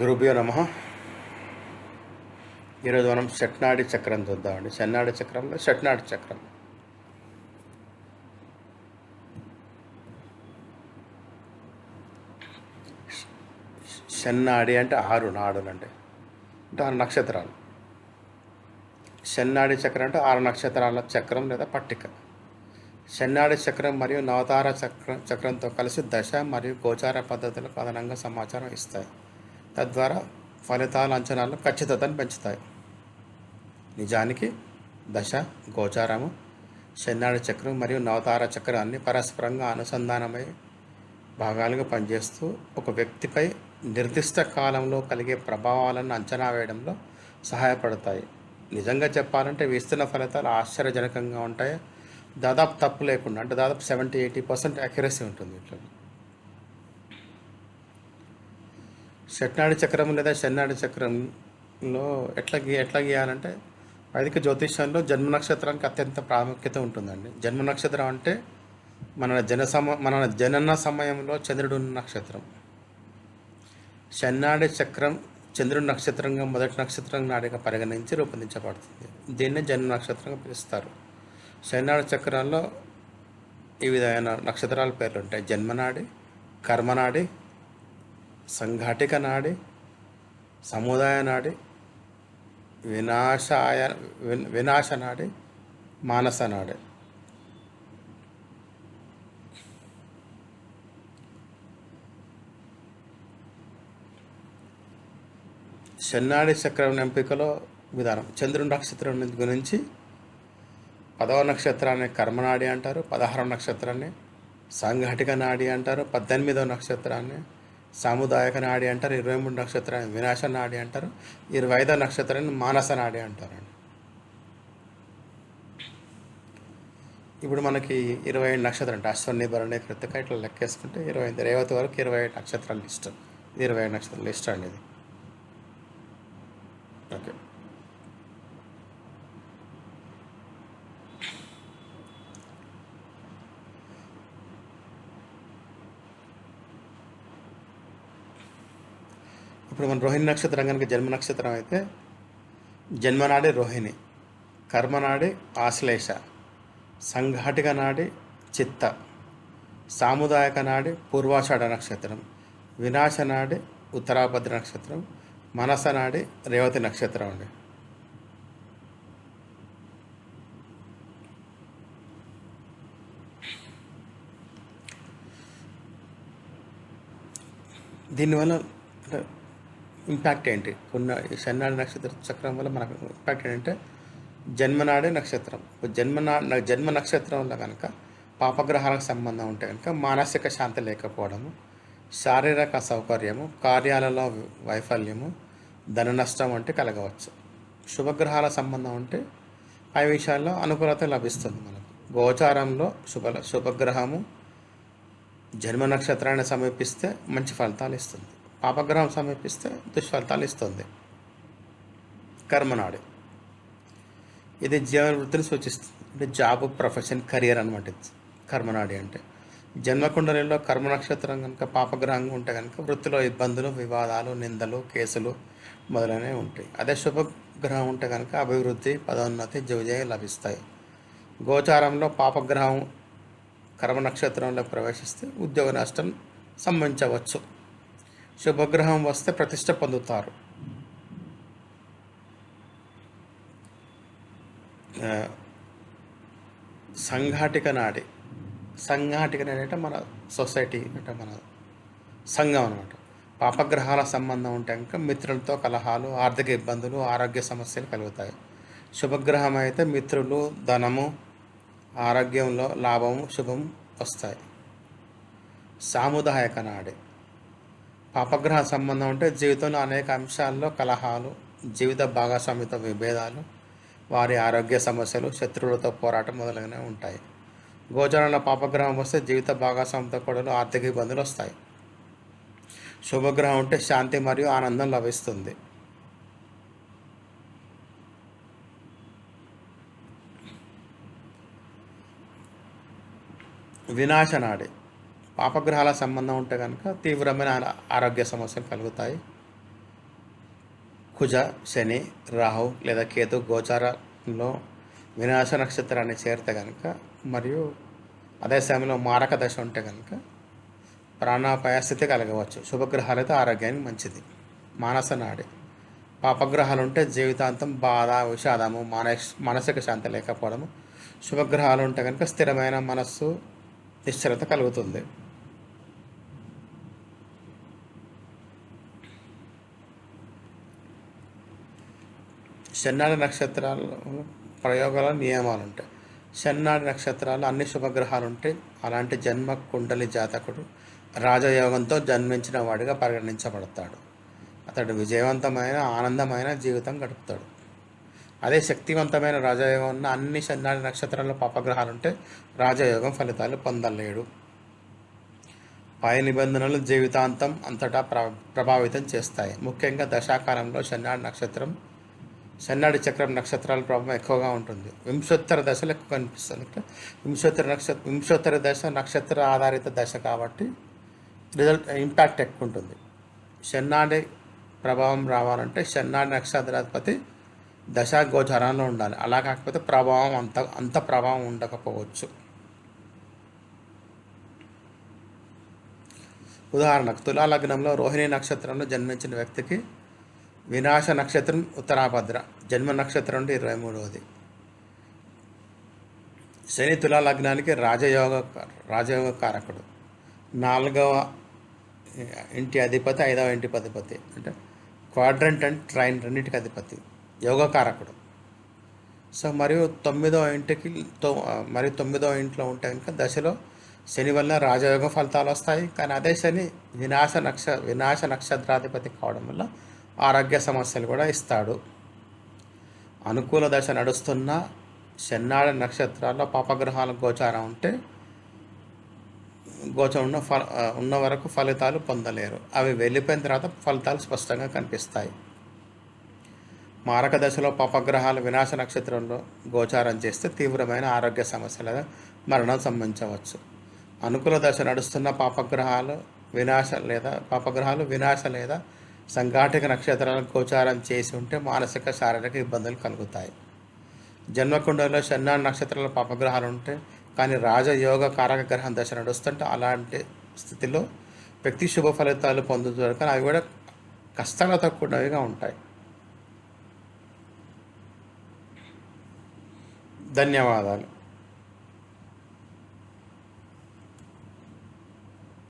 గురుభ్యో నమ. ఈరోజు మనం షట్నాడి చక్రం చూద్దామండి. షన్నాడి చక్రంలో షట్నాడి చక్రం. షన్నాడి అంటే ఆరు నాడులు అంటే అంటే ఆరు నక్షత్రాలు. షన్నాడి చక్రం అంటే ఆరు నక్షత్రాల చక్రం లేదా పట్టిక. షన్నాడి చక్రం మరియు నవతార చక్రం చక్రంతో కలిసి దశ మరియు గోచార పద్ధతులకు అదనంగా సమాచారం ఇస్తాయి. తద్వారా ఫలితాల అంచనాలు ఖచ్చితతను పెంచుతాయి. నిజానికి దశ గోచారము షన్నాడి చక్రం మరియు నవతార చక్రం అన్ని పరస్పరంగా అనుసంధానమై భాగాలుగా పనిచేస్తూ ఒక వ్యక్తిపై నిర్దిష్ట కాలంలో కలిగే ప్రభావాలను అంచనా వేయడంలో సహాయపడతాయి. నిజంగా చెప్పాలంటే ఇవి ఫలితాలు ఆశ్చర్యజనకంగా ఉంటాయి. దాదాపు తప్పు లేకుండా అంటే దాదాపు సెవెంటీ ఎయిటీ పర్సెంట్ అక్యురసీ ఉంటుంది ఇట్లా. షట్నాడి చక్రం లేదా షన్నాడి చక్రంలో ఎట్లా గీ ఎట్లా గీయాలంటే వైదిక జ్యోతిష్యంలో జన్మ నక్షత్రానికి అత్యంత ప్రాముఖ్యత ఉంటుందండి. జన్మ నక్షత్రం అంటే మన జన సమ మన జనన సమయంలో చంద్రుడు ఉన్న నక్షత్రం. షన్నాడి చక్రం చంద్రుడి నక్షత్రంగా మొదటి నక్షత్రం నాడిగా పరిగణించి రూపొందించబడుతుంది. దీన్ని జన్మ నక్షత్రంగా పిలుస్తారు. షన్నాడి చక్రాల్లో ఈ విధమైన నక్షత్రాల పేర్లు ఉంటాయి. జన్మనాడి కర్మనాడి సంఘాటిక నాడి సముదాయ నాడి వినాశాయ విన్- వినాశ నాడే మానస నాడి. చెన్నాడి చక్రం ఎంపికలో విధానం. చంద్రుని నక్షత్రం గురించి పదవ నక్షత్రాన్ని కర్మనాడి అంటారు పదహారవ నక్షత్రాన్ని సాంఘటిక నాడి అంటారు పద్దెనిమిదవ నక్షత్రాన్ని సాముదాయక నాడి అంటారు ఇరవై మూడు నక్షత్రాన్ని వినాశ నాడి అంటారు ఇరవై ఐదో నక్షత్రాన్ని మానస నాడి అంటారండి ఇప్పుడు మనకి ఇరవై ఐదు నక్షత్రం అంటే అశ్వని భరణి కృతిక ఇట్లా లెక్కేసుకుంటే ఇరవై ఐదు రేవతి వరకు ఇరవై ఏడు నక్షత్రాల లిస్ట్. ఇది ఇరవై ఐదు నక్షత్రాల లిస్ట్ అండి ఇది ఓకే. ఇప్పుడు మన రోహిణి నక్షత్రం కనుక జన్మ నక్షత్రం అయితే జన్మనాడి రోహిణి కర్మనాడి ఆశ్లేష సంఘాటిక నాడి చిత్త సాముదాయక నాడి పూర్వాషాఢ నక్షత్రం వినాశ నాడి ఉత్తరాభద్ర నక్షత్రం మనస నాడి రేవతి నక్షత్రం అండి. దీనివల్ల అంటే ఇంపాక్ట్ ఏంటి? కొన్ని ఈ షన్నాడి నక్షత్ర చక్రం వల్ల మనకు ఇంపాక్ట్ ఏంటంటే జన్మనాడే నక్షత్రం. జన్మనా జన్మ నక్షత్రంలో కనుక పాపగ్రహాలకు సంబంధం ఉంటే కనుక మానసిక శాంతి లేకపోవడము శారీరక సౌకర్యము కార్యాలలో వైఫల్యము ధన నష్టం వంటి కలగవచ్చు. శుభగ్రహాల సంబంధం ఉంటే పై విషయాల్లో అనుకూలత లభిస్తుంది మనకు. గోచారంలో శుభ శుభగ్రహము జన్మ నక్షత్రాన్ని సమీపిస్తే మంచి ఫలితాలు ఇస్తుంది. పాపగ్రహం సమీపిస్తే దుష్ఫలితాలు ఇస్తుంది. కర్మనాడి. ఇది జీవన వృత్తిని సూచిస్తుంది. అంటే జాబ్ ప్రొఫెషన్ కెరియర్ అనమాట కర్మనాడి అంటే. జన్మకుండలిలో కర్మ నక్షత్రం కనుక పాపగ్రహంగా ఉంటే కనుక వృత్తిలో ఇబ్బందులు వివాదాలు నిందలు కేసులు మొదలైనవి ఉంటాయి. అదే శుభగ్రహం ఉంటే కనుక అభివృద్ధి పదోన్నతి విజయం లభిస్తాయి. గోచారంలో పాపగ్రహం కర్మ నక్షత్రంలో ప్రవేశిస్తే ఉద్యోగ నష్టం సంభవించవచ్చు. శుభగ్రహం వస్తే ప్రతిష్ట పొందుతారు. సంఘాటిక నాడి. సంఘాటిక నాడి అంటే మన సొసైటీ అంటే మన సంఘం అనమాట పాపగ్రహాల సంబంధం ఉంటే కనుక మిత్రులతో కలహాలు ఆర్థిక ఇబ్బందులు ఆరోగ్య సమస్యలు కలుగుతాయి. శుభగ్రహం అయితే మిత్రులు ధనము ఆరోగ్యంలో లాభము శుభం వస్తాయి. సాముదాయక నాడి. అపగ్రహ సంబంధం ఉంటే జీవితంలో అనేక అంశాల్లో కలహాలు జీవిత భాగస్వామితో విభేదాలు వారి ఆరోగ్య సమస్యలు శత్రువులతో పోరాటం మొదలైనవి ఉంటాయి. గోచరంలో పాపగ్రహం వస్తే జీవిత భాగస్వామితో కూడా ఆర్థిక ఇబ్బందులు వస్తాయి. శుభగ్రహం ఉంటే శాంతి మరియు ఆనందం లభిస్తుంది. వినాశనాడి. పాపగ్రహాల సంబంధం ఉంటే కనుక తీవ్రమైన ఆరోగ్య సమస్యలు కలుగుతాయి. కుజ శని రాహు లేదా కేతు గోచారంలో వినాశ నక్షత్రాన్ని చేరితే కనుక మరియు అదే సమయంలో మారక దశ ఉంటే కనుక ప్రాణాపాయ స్థితి కలగవచ్చు. శుభగ్రహాలైతే ఆరోగ్యానికి మంచిది. మానస నాడి. పాపగ్రహాలు ఉంటే జీవితాంతం బాధ విషాదము మానస్ మానసిక శాంతి లేకపోవడము. శుభగ్రహాలు ఉంటే కనుక స్థిరమైన మనస్సు నిశ్చలత కలుగుతుంది. శన్నాడి నక్షత్రాలు ప్రయోగాల నియమాలు ఉంటాయి శన్నాడి నక్షత్రాలు అన్ని శుభగ్రహాలు ఉంటాయి అలాంటి జన్మ కుండలి జాతకుడు రాజయోగంతో జన్మించిన వాడిగా పరిగణించబడతాడు. అతడు విజయవంతమైన ఆనందమైన జీవితం గడుపుతాడు. అదే శక్తివంతమైన రాజయోగం ఉన్న అన్ని శన్నాడి నక్షత్రాల్లో పాపగ్రహాలు ఉంటే రాజయోగం ఫలితాలు పొందలేడు. పై నిబంధనలు జీవితాంతం అంతటా ప్ర ప్రభావితం చేస్తాయి. ముఖ్యంగా దశాకాలంలో శన్నాడి నక్షత్రం శన్నాడి చక్రం నక్షత్రాల ప్రభావం ఎక్కువగా ఉంటుంది. వింశోత్తర దశలు ఎక్కువ కనిపిస్తుంది అంటే వింశోత్తర నక్షత్ర వింశోత్తర దశ నక్షత్ర ఆధారిత దశ కాబట్టి రిజల్ట్ ఇంపాక్ట్ ఎక్కువ ఉంటుంది. షన్నాడి ప్రభావం రావాలంటే షన్నాడి నక్షత్రాధిపతి దశ గోచరంలో ఉండాలి. అలా కాకపోతే ప్రభావం అంత అంత ప్రభావం ఉండకపోవచ్చు. ఉదాహరణకు తులా లగ్నంలో రోహిణి నక్షత్రంలో జన్మించిన వ్యక్తికి వినాశ నక్షత్రం ఉత్తరాభద్ర జన్మ నక్షత్రం నుండి ఇరవై మూడవది. శని తులా లగ్నానికి రాజయోగ రాజయోగ కారకుడు నాలుగవ ఇంటి అధిపతి ఐదవ ఇంటి అధిపతి అంటే క్వాడ్రంట్ అండ్ ట్రైన్ రెండింటికి అధిపతి యోగకారకుడు. సో మరియు తొమ్మిదవ ఇంటికి తొ మరియు తొమ్మిదవ ఇంట్లో ఉంటే కనుక దశలో శని వల్ల రాజయోగ ఫలితాలు వస్తాయి. కానీ అదే శని వినాశ నక్ష వినాశ నక్షత్రాధిపతి కావడం వల్ల ఆరోగ్య సమస్యలు కూడా ఇస్తాడు. అనుకూల దశ నడుస్తున్న చెన్నాడ నక్షత్రాల్లో పాపగ్రహాల గోచారం ఉంటే గోచరం ఉన్న ఫల ఉన్న వరకు ఫలితాలు పొందలేరు. అవి వెళ్ళిపోయిన తర్వాత ఫలితాలు స్పష్టంగా కనిపిస్తాయి. మారక దశలో పాపగ్రహాలు వినాశ నక్షత్రంలో గోచారం చేస్తే తీవ్రమైన ఆరోగ్య సమస్యల మరణం సంభవించవచ్చు. అనుకూల దశ నడుస్తున్న పాపగ్రహాలు వినాశ లేదా పాపగ్రహాలు వినాశ లేదా సంఘాటిక నక్షత్రాలకు గోచారం చేసి ఉంటే మానసిక శారీరక ఇబ్బందులు కలుగుతాయి. జన్మకుండలో షన్నాడు నక్షత్రాల పాపగ్రహాలు ఉంటే కానీ రాజయోగ కారక గ్రహం దశ నడుస్తుంటే అలాంటి స్థితిలో వ్యక్తి శుభ ఫలితాలు పొందుతారు. కానీ అవి కూడా కష్టాలతో కూడినవిగా ఉంటాయి. ధన్యవాదాలు.